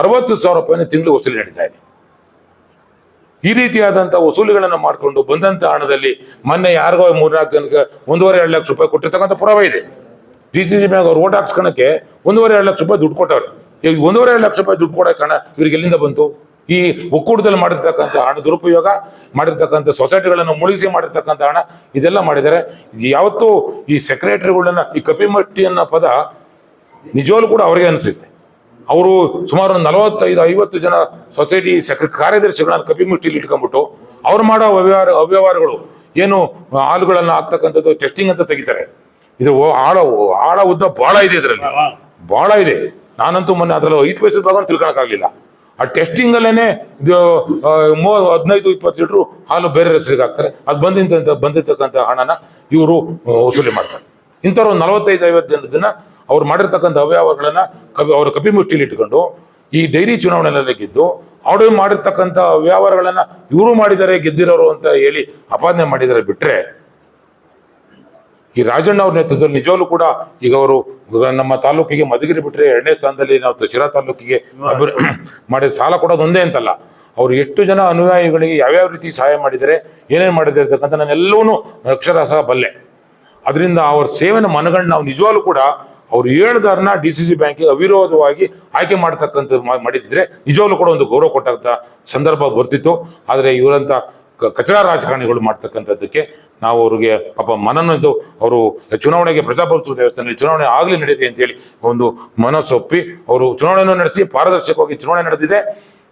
ಅರವತ್ತು ಸಾವಿರ ರೂಪಾಯಿನ ತಿಂಗಳು ವಸೂಲಿ ನಡೀತಾ ಇದೆ. ಈ ರೀತಿಯಾದಂತ ವಸೂಲಿಗಳನ್ನು ಮಾಡಿಕೊಂಡು ಬಂದಂತ ಹಣದಲ್ಲಿ ಮೊನ್ನೆ ಯಾರಿಗೋ ಮೂರ್ನಾಲ್ಕು ಜನಕ್ಕೆ ಒಂದೂವರೆ, ಎರಡು ಲಕ್ಷ ರೂಪಾಯಿ ಕೊಟ್ಟಿರ್ತಕ್ಕಂಥ ಪುರಾವೆ ಇದೆ. ಡಿ ಸಿ ಸಿ ಬ್ಯಾಂಕ್ ಅವ್ರು ಓಟ್ ಹಾಕ್ಸ್ಕೊಳಕ್ಕೆ ಒಂದೂವರೆ, ಎರಡು ಲಕ್ಷ ರೂಪಾಯಿ ದುಡ್ಡು ಕೊಟ್ಟವ್ರು. ಈಗ ಒಂದೂವರೆ, ಎರಡು ಲಕ್ಷ ರೂಪಾಯಿ ದುಡ್ಡು ಕೊಡೋಕೆ ಹಣ ಇವ್ರಿಗೆ ಎಲ್ಲಿಂದ ಬಂತು? ಈ ಒಕ್ಕೂಟದಲ್ಲಿ ಮಾಡಿರ್ತಕ್ಕಂಥ ಹಣ ದುರುಪಯೋಗ, ಮಾಡಿರ್ತಕ್ಕಂಥ ಸೊಸೈಟಿಗಳನ್ನು ಮುಳುಗಿಸಿ ಮಾಡಿರ್ತಕ್ಕಂಥ ಹಣ ಇದೆಲ್ಲ ಮಾಡಿದ್ದಾರೆ. ಯಾವತ್ತೂ ಈ ಸೆಕ್ರೆಟರಿಗಳನ್ನ ಈ ಕಪಿಮಟ್ಟಿ ಅನ್ನೋ ಪದ ನಿಜವಾಗ್ಲೂ ಕೂಡ ಅವರಿಗೆ ಅನಿಸುತ್ತೆ. ಅವರು ಸುಮಾರು ಒಂದು ನಲವತ್ತೈದು ಐವತ್ತು ಜನ ಸೊಸೈಟಿ ಸೆಕ್ರೆ ಕಾರ್ಯದರ್ಶಿಗಳನ್ನ ಕಪಿಮುಟ್ಟಿಲಿ ಇಟ್ಕೊಂಡ್ಬಿಟ್ಟು ಅವ್ರು ಮಾಡೋ ಅವ್ಯವಹಾರ ಅವ್ಯವಹಾರಗಳು ಏನು ಹಾಲುಗಳನ್ನ ಹಾಕ್ತಕ್ಕಂಥದ್ದು ಟೆಸ್ಟಿಂಗ್ ಅಂತ ತೆಗಿತಾರೆ. ಇದು ಆಳ ಆಳ ಉದ್ದ ಬಹಳ ಇದೆ ಇದರಲ್ಲಿ. ಬಹಳ ಇದೆ. ನಾನಂತೂ ಮೊನ್ನೆ ಅದರಲ್ಲಿ ಐದು ಪೈಸದ ಭಾಗ ತಿಳ್ಕೊಳಕ್ಕಾಗ್ಲಿಲ್ಲ. ಆ ಟೆಸ್ಟಿಂಗ್ ಅಲ್ಲೇನೆ ಹದಿನೈದು ಇಪ್ಪತ್ತು ಲೀಟ್ರು ಹಾಲು ಬೇರೆ ರಸ್ತೆಗೆ ಹಾಕ್ತಾರೆ. ಅದು ಬಂದಿದ್ದಂತ ಬಂದಿರ್ತಕ್ಕಂಥ ಹಣನ ಇವರು ವಸೂಲಿ ಮಾಡ್ತಾರೆ. ಇಂಥವ್ರು ಒಂದು ನಲವತ್ತೈದು, ಐವತ್ತು ಜನದನ್ನ ಅವ್ರು ಮಾಡಿರ್ತಕ್ಕಂಥ ಅವ್ಯವಹಾರಗಳನ್ನ ಕವಿ, ಅವರ ಕಪಿಮುಷ್ಟಿಲಿ ಇಟ್ಕೊಂಡು ಈ ಡೈರಿ ಚುನಾವಣೆಯಲ್ಲಿ ಗೆದ್ದು ಅವರು ಮಾಡಿರ್ತಕ್ಕಂಥ ವ್ಯವಹಾರಗಳನ್ನ ಇವರು ಮಾಡಿದ್ದಾರೆ ಗೆದ್ದಿರೋರು ಅಂತ ಹೇಳಿ ಅಪಾದನೆ ಮಾಡಿದ್ದಾರೆ ಬಿಟ್ರೆ ಈ ರಾಜಣ್ಣ ಅವ್ರ ನೇತೃತ್ವದಲ್ಲಿ ನಿಜವಾಗ್ಲೂ ಕೂಡ ಈಗ ಅವರು ನಮ್ಮ ತಾಲೂಕಿಗೆ ಮಧುಗಿರಿ ಬಿಟ್ರೆ ಎರಡನೇ ಸ್ಥಾನದಲ್ಲಿ ನಾವು ಶಿರಾ ತಾಲೂಕಿಗೆ ಮಾಡಿದ ಸಾಲ ಕೊಡೋದು ಒಂದೇ ಅಂತಲ್ಲ. ಅವ್ರು ಎಷ್ಟು ಜನ ಅನುಯಾಯಿಗಳಿಗೆ ಯಾವ್ಯಾವ ರೀತಿ ಸಹಾಯ ಮಾಡಿದರೆ ಏನೇನು ಮಾಡಿದ್ದಾರೆ ಇರ್ತಕ್ಕಂಥ ನಾನೆಲ್ಲವೂ ಎಲ್ಲವನ್ನೂ ಅಕ್ಷರ ಸಹ ಬಲ್ಲೆ. ಅದರಿಂದ ಅವರ ಸೇವೆನ ಮನಗಂಡು ನಾವು ನಿಜವಾಗ್ಲೂ ಕೂಡ ಅವರು ಹೇಳ್ದಾರನ್ನ ಡಿ ಸಿ ಸಿ ಬ್ಯಾಂಕಿಗೆ ಅವಿರೋಧವಾಗಿ ಆಯ್ಕೆ ಮಾಡ್ತಕ್ಕಂಥ ಮಾಡಿದ್ರೆ ನಿಜವಾಗ್ಲೂ ಕೂಡ ಒಂದು ಗೌರವ ಕೊಟ್ಟಂತ ಸಂದರ್ಭ ಬರ್ತಿತ್ತು. ಆದರೆ ಇವರಂತ ಕ- ಕಚಡ ರಾಜಕಾರಣಿಗಳು ಮಾಡ್ತಕ್ಕಂಥದ್ದಕ್ಕೆ ನಾವು ಅವರಿಗೆ ಪಾಪ ಮನನೊಂದು ಅವರು ಚುನಾವಣೆಗೆ ಪ್ರಜಾಪ್ರಭುತ್ವ ದೇವಸ್ಥಾನದಲ್ಲಿ ಚುನಾವಣೆ ಆಗಲಿ ನಡೀಲಿ ಅಂತೇಳಿ ಒಂದು ಮನಸ್ಸೊಪ್ಪಿ ಅವರು ಚುನಾವಣೆಯನ್ನು ನಡೆಸಿ ಪಾರದರ್ಶಕವಾಗಿ ಚುನಾವಣೆ ನಡೆದಿದೆ.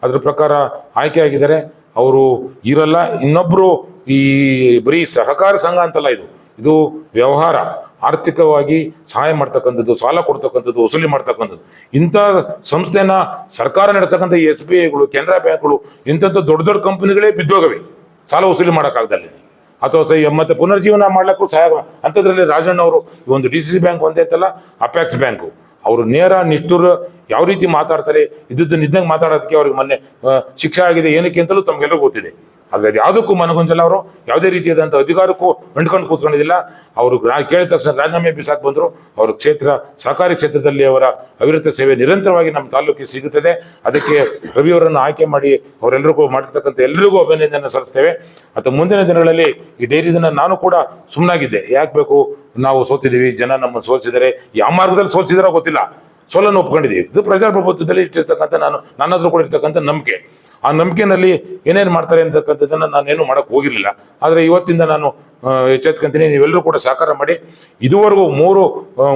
ಅದರ ಪ್ರಕಾರ ಆಯ್ಕೆ ಆಗಿದ್ದಾರೆ. ಅವರು ಇರಲ್ಲ. ಇನ್ನೊಬ್ಬರು ಈ ಬರೀ ಸಹಕಾರ ಸಂಘ ಅಂತಲ್ಲ ಇದು. ಇದು ವ್ಯವಹಾರ. ಆರ್ಥಿಕವಾಗಿ ಸಹಾಯ ಮಾಡ್ತಕ್ಕಂಥದ್ದು, ಸಾಲ ಕೊಡ್ತಕ್ಕಂಥದ್ದು, ವಸೂಲಿ ಮಾಡ್ತಕ್ಕಂಥದ್ದು. ಇಂಥ ಸಂಸ್ಥೆನ ಸರ್ಕಾರ ನಡೆಸ್ತಕ್ಕಂಥ ಎಸ್ ಬಿ ಐಗಳು ಕೆನರಾ ಬ್ಯಾಂಕ್ಗಳು, ಇಂಥದ್ದು ದೊಡ್ಡ ದೊಡ್ಡ ಕಂಪನಿಗಳೇ ಬಿದ್ದೋಗವೆ. ಸಾಲ ವಸೂಲಿ ಮಾಡೋಕ್ಕಾಗ್ದಲ್ಲಿ. ಅಥವಾ ಸಹ ಮತ್ತೆ ಪುನರ್ಜೀವನ ಮಾಡ್ಲಿಕ್ಕೂ ಸಹಾಯ ಅಂಥದ್ರಲ್ಲಿ ರಾಜಣ್ಣ ಅವರು ಈ ಒಂದು ಡಿ ಸಿ ಸಿ ಬ್ಯಾಂಕ್ ಒಂದೇ ಅಂತಲ್ಲ ಅಪ್ಯಾಕ್ಸ್ ಬ್ಯಾಂಕು. ಅವರು ನೇರ, ನಿಷ್ಠುರ ಯಾವ ರೀತಿ ಮಾತಾಡ್ತಾರೆ ಇದ್ದದ್ದು ನಿದ್ದಂಗೆ ಮಾತಾಡೋದಕ್ಕೆ ಅವ್ರಿಗೆ ಮೊನ್ನೆ ಶಿಕ್ಷೆ ಆಗಿದೆ, ಏನಕ್ಕೆ ಅಂತಲೂ ತಮಗೆಲ್ಲರೂ ಗೊತ್ತಿದೆ. ಆದ್ರೆ ಅದು ಯಾವುದಕ್ಕೂ ಮನಗೊಂಜಲ್ಲ ಅವರು. ಯಾವುದೇ ರೀತಿಯಾದಂಥ ಅಧಿಕಾರಕ್ಕೂ ಅಂಟ್ಕೊಂಡು ಕೂತ್ಕೊಂಡಿದ್ದಿಲ್ಲ. ಅವರು ಕೇಳಿದ ತಕ್ಷಣ ರಾಜೀನಾಮೆ ಬಿಸಾಕ್ ಬಂದರು. ಅವರ ಕ್ಷೇತ್ರ ಸಹಕಾರಿ ಕ್ಷೇತ್ರದಲ್ಲಿ ಅವರ ಅವಿರತ ಸೇವೆ ನಿರಂತರವಾಗಿ ನಮ್ಮ ತಾಲೂಕಿಗೆ ಸಿಗುತ್ತದೆ. ಅದಕ್ಕೆ ರವಿ ಅವರನ್ನು ಆಯ್ಕೆ ಮಾಡಿ ಅವರೆಲ್ಲರಿಗೂ ಮಾಡಿರ್ತಕ್ಕಂಥ ಎಲ್ರಿಗೂ ಅಭಿನಂದನೆ ಸಲ್ಲಿಸ್ತೇವೆ. ಮತ್ತು ಮುಂದಿನ ದಿನಗಳಲ್ಲಿ ಈ ಡೈರಿ ನಾನು ಕೂಡ ಸುಮ್ಮನಾಗಿದ್ದೆ ಯಾಕೆ ಬೇಕು? ನಾವು ಸೋತಿದ್ದೀವಿ, ಜನ ನಮ್ಮನ್ನು ಸೋಲಿಸಿದರೆ ಯಾವ ಮಾರ್ಗದಲ್ಲಿ ಸೋಲಿಸಿದಾರೋ ಗೊತ್ತಿಲ್ಲ. ಸೋಲನ್ನು ಒಪ್ಕೊಂಡಿದ್ದೀವಿ. ಇದು ಪ್ರಜಾಪ್ರಭುತ್ವದಲ್ಲಿ ಇಟ್ಟಿರ್ತಕ್ಕಂಥ ನಾನು, ನನ್ನತ್ರ ಕೂಡ ಇರ್ತಕ್ಕಂಥ ನಂಬಿಕೆ. ಆ ನಂಬಿಕೆನಲ್ಲಿ ಏನೇನು ಮಾಡ್ತಾರೆ ಅಂತಕ್ಕಂಥದ್ದನ್ನು ನಾನೇನು ಮಾಡಕ್ ಹೋಗಿರಲಿಲ್ಲ. ಆದರೆ ಇವತ್ತಿಂದ ನಾನು ಎಚ್ಚೆತ್ಕೊಂತೀನಿ. ನೀವೆಲ್ಲರೂ ಕೂಡ ಸಹಕಾರ ಮಾಡಿ. ಇದುವರೆಗೂ ಮೂರು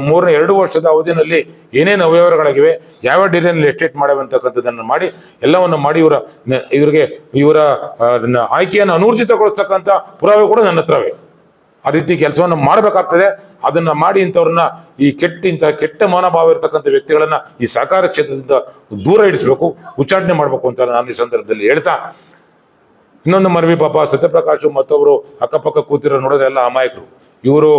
ಮೂರನೇ ಎರಡು ವರ್ಷದ ಅವಧಿನಲ್ಲಿ ಏನೇನು ಅವ್ಯವಹಾರಗಳಾಗಿವೆ, ಯಾವ ಡೇರಿಯಲ್ಲಿ ಎಸ್ಟೇಟ್ ಮಾಡವೆ ಅಂತಕ್ಕಂಥದ್ದನ್ನು ಮಾಡಿ, ಎಲ್ಲವನ್ನು ಮಾಡಿ ಇವರ ಇವರಿಗೆ, ಇವರ ಆಯ್ಕೆಯನ್ನು ಅನೂರ್ಜಿತಗೊಳಿಸ್ತಕ್ಕಂಥ ಪುರಾವೆ ಕೂಡ ನನ್ನ ಹತ್ರವೇ. ಆ ರೀತಿ ಕೆಲಸವನ್ನು ಮಾಡಬೇಕಾಗ್ತದೆ. ಅದನ್ನ ಮಾಡಿ ಇಂಥವ್ರನ್ನ ಈ ಕೆಟ್ಟ ಇಂಥ ಕೆಟ್ಟ ಮನೋಭಾವ ಇರತಕ್ಕಂಥ ವ್ಯಕ್ತಿಗಳನ್ನ ಈ ಸಹಕಾರ ಕ್ಷೇತ್ರದಿಂದ ದೂರ ಇಡಿಸ್ಬೇಕು ಉಚ್ಚಾಟನೆ ಮಾಡಬೇಕು ಅಂತ ನಾನು ಈ ಸಂದರ್ಭದಲ್ಲಿ ಹೇಳ್ತಾ. ಇನ್ನೊಂದು ಮರವಿ ಪಾಪ ಸತ್ಯಪ್ರಕಾಶ್ ಮತ್ತೊಬ್ರು ಅಕ್ಕಪಕ್ಕ ಕೂತಿರೋ ನೋಡೋದು ಎಲ್ಲ ಅಮಾಯಕರು. ಇವರು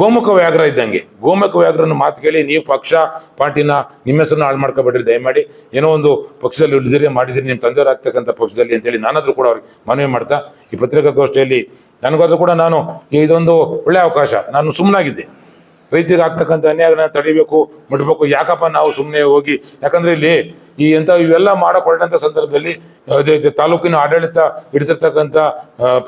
ಗೋಮುಖ ವ್ಯಾಘ್ರ ಇದ್ದಂಗೆ. ಗೋಮುಖ ವ್ಯಾಘ್ರನ ಮಾತು ಕೇಳಿ ನೀವು ಪಕ್ಷ ಪಾರ್ಟಿನ ನಿಮ್ಮ ಹೆಸರನ್ನ ಹಾಳು ಮಾಡ್ಕೊಬೇಡ್ರಿ, ದಯಮಾಡಿ. ಏನೋ ಒಂದು ಪಕ್ಷದಲ್ಲಿ ಉಳಿದಿರಿ, ಮಾಡಿದಿರಿ ನಿಮ್ಮ ತಂದೆಯವರಾಗ್ತಕ್ಕಂಥ ಪಕ್ಷದಲ್ಲಿ ಅಂತೇಳಿ ನಾನಾದ್ರೂ ಕೂಡ ಅವ್ರಿಗೆ ಮನವಿ ಮಾಡ್ತಾ. ಈ ಪತ್ರಿಕಾಗೋಷ್ಠಿಯಲ್ಲಿ ನನಗಾದ್ರೂ ಕೂಡ ನಾನು ಇದೊಂದು ಒಳ್ಳೆ ಅವಕಾಶ. ನಾನು ಸುಮ್ಮನಾಗಿದ್ದೆ ರೈತರಿಗೆ ಆಗ್ತಕ್ಕಂಥ ಅನ್ಯಾಯಗಳನ್ನ ತಡಿಬೇಕು, ಮುಟ್ಬೇಕು. ಯಾಕಪ್ಪ ನಾವು ಸುಮ್ಮನೆ ಹೋಗಿ? ಯಾಕಂದ್ರೆ ಇಲ್ಲಿ ಈ ಎಂತ ಇವೆಲ್ಲ ಮಾಡಕ್ ಹೊರಟಂತ ಸಂದರ್ಭದಲ್ಲಿ ತಾಲೂಕಿನ ಆಡಳಿತ ಹಿಡಿದಿರ್ತಕ್ಕಂಥ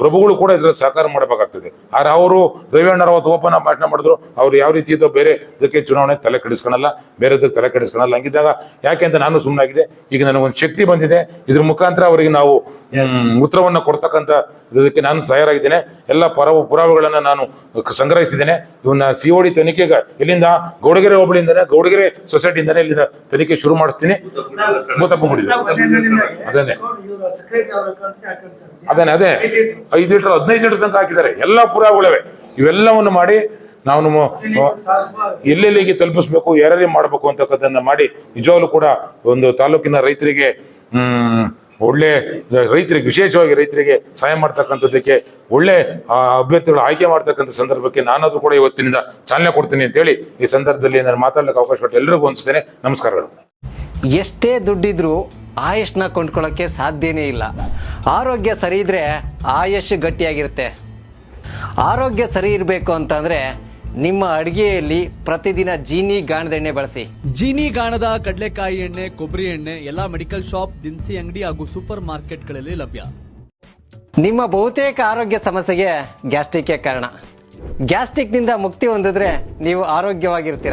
ಪ್ರಭುಗಳು ಕೂಡ ಇದರ ಸಹಕಾರ ಮಾಡಬೇಕಾಗ್ತದೆ. ಆದ್ರೆ ಅವರು ರವಿಯಣ್ಣರ ಅವತ್ತು ಓಪನ್ ಭಾಷಣ ಮಾಡಿದ್ರು ಅವ್ರು ಯಾವ ರೀತಿ ಇದ್ದೋ ಬೇರೆ ಇದಕ್ಕೆ ಚುನಾವಣೆ ತಲೆ ಕೆಡಿಸ್ಕೊಳಲ್ಲ ಬೇರೆದಕ್ಕೆ ತಲೆ ಕೆಡಿಸ್ಕೊಳಲ್ಲ ಹಂಗಿದ್ದಾಗ ಯಾಕೆ ಅಂತ ನಾನು ಸುಮ್ಮನಾಗಿದೆ ಈಗ ನನಗೊಂದು ಶಕ್ತಿ ಬಂದಿದೆ. ಇದ್ರ ಮುಖಾಂತರ ಅವರಿಗೆ ನಾವು ಉತ್ತರವನ್ನು ಉತ್ತರವನ್ನ ಕೊಡ್ತಕ್ಕಂಥ ಇದಕ್ಕೆ ನಾನು ತಯಾರಾಗಿದ್ದೇನೆ. ಎಲ್ಲ ಪರವು ಪುರಾವೆಗಳನ್ನ ನಾನು ಸಂಗ್ರಹಿಸಿದ್ದೇನೆ. ಇವನ್ನ ಸಿ ಒ ಡಿ ತನಿಖೆಗೆ ಇಲ್ಲಿಂದ ಗೌಡಗೆರೆ ಹೋಬಳಿಯಿಂದನೇ ಗೌಡಗೆರೆ ಸೊಸೈಟಿಯಿಂದನೇ ಇಲ್ಲಿಂದ ತನಿಖೆ ಶುರು ಮಾಡಿಸ್ತೀನಿ. ಅದನ್ನೇ ಮುಡಿದೆ ಅದೇನೆ ಅದೇ. ಐದು ಲೀಟರ್. ಹದಿನೈದು ಲೀಟರ್ ತನಕ ಹಾಕಿದ್ದಾರೆ. ಎಲ್ಲ ಪುರಾವೆಗಳಿವೆ ಇವೆಲ್ಲವನ್ನು ಮಾಡಿ ನಾವು ನಮ್ಮ ಎಲ್ಲೆಲ್ಲಿಗೆ ತಲುಪಿಸ್ಬೇಕು ಯಾರ್ಯಾರಿಗೆ ಮಾಡಬೇಕು ಅಂತಕ್ಕಂಥದ್ದನ್ನ ಮಾಡಿ ನಿಜವಾಗ್ಲೂ ಕೂಡ ಒಂದು ತಾಲೂಕಿನ ರೈತರಿಗೆ ಹ್ಮ್ ಒಳ್ಳೆ ರೈತರಿಗೆ ವಿಶೇಷವಾಗಿ ರೈತರಿಗೆ ಸಹಾಯ ಮಾಡ್ತಕ್ಕಂಥದ್ದಕ್ಕೆ ಒಳ್ಳೆ ಅಭ್ಯರ್ಥಿಗಳು ಆಯ್ಕೆ ಮಾಡ್ತಕ್ಕಂಥ ಸಂದರ್ಭಕ್ಕೆ ನಾನಾದ್ರೂ ಕೂಡ ಇವತ್ತಿನಿಂದ ಚಾಲನೆ ಕೊಡ್ತೀನಿ ಅಂತೇಳಿ ಈ ಸಂದರ್ಭದಲ್ಲಿ ನಾನು ಮಾತಾಡ್ಲಿಕ್ಕೆ ಅವಕಾಶ ಕೊಟ್ಟು ಎಲ್ರಿಗೂ ಅನಿಸ್ತೇನೆ ನಮಸ್ಕಾರಗಳು. ಎಷ್ಟೇ ದುಡ್ಡಿದ್ರೂ ಆಯುಷ್ನ ಕೊಂಡ್ಕೊಳ್ಳೋಕ್ಕೆ ಸಾಧ್ಯನೇ ಇಲ್ಲ. ಆರೋಗ್ಯ ಸರಿ ಇದ್ರೆ ಆಯುಷ್ ಗಟ್ಟಿಯಾಗಿರುತ್ತೆ. ಆರೋಗ್ಯ ಸರಿ ಇರಬೇಕು ಅಂತಂದ್ರೆ ನಿಮ್ಮ ಅಡಿಗೆಯಲ್ಲಿ ಪ್ರತಿದಿನ ಜೀನಿ ಗಾಣದ ಎಣ್ಣೆ ಬಳಸಿ. ಜೀನಿ ಗಾಣದ ಕಡಲೆಕಾಯಿ ಎಣ್ಣೆ ಕೊಬ್ಬರಿ ಎಣ್ಣೆ ಎಲ್ಲಾ ಮೆಡಿಕಲ್ ಶಾಪ್ ದಿನಸಿ ಅಂಗಡಿ ಹಾಗೂ ಸೂಪರ್ ಮಾರ್ಕೆಟ್ಗಳಲ್ಲಿ ಲಭ್ಯ. ನಿಮ್ಮ ಬಹುತೇಕ ಆರೋಗ್ಯ ಸಮಸ್ಯೆಗೆ ಗ್ಯಾಸ್ಟ್ರಿಕ್ ಕಾರಣ. ಗ್ಯಾಸ್ಟ್ರಿಕ್ನಿಂದ ಮುಕ್ತಿ ಹೊಂದಿದ್ರೆ ನೀವು ಆರೋಗ್ಯವಾಗಿರ್ತೀರ.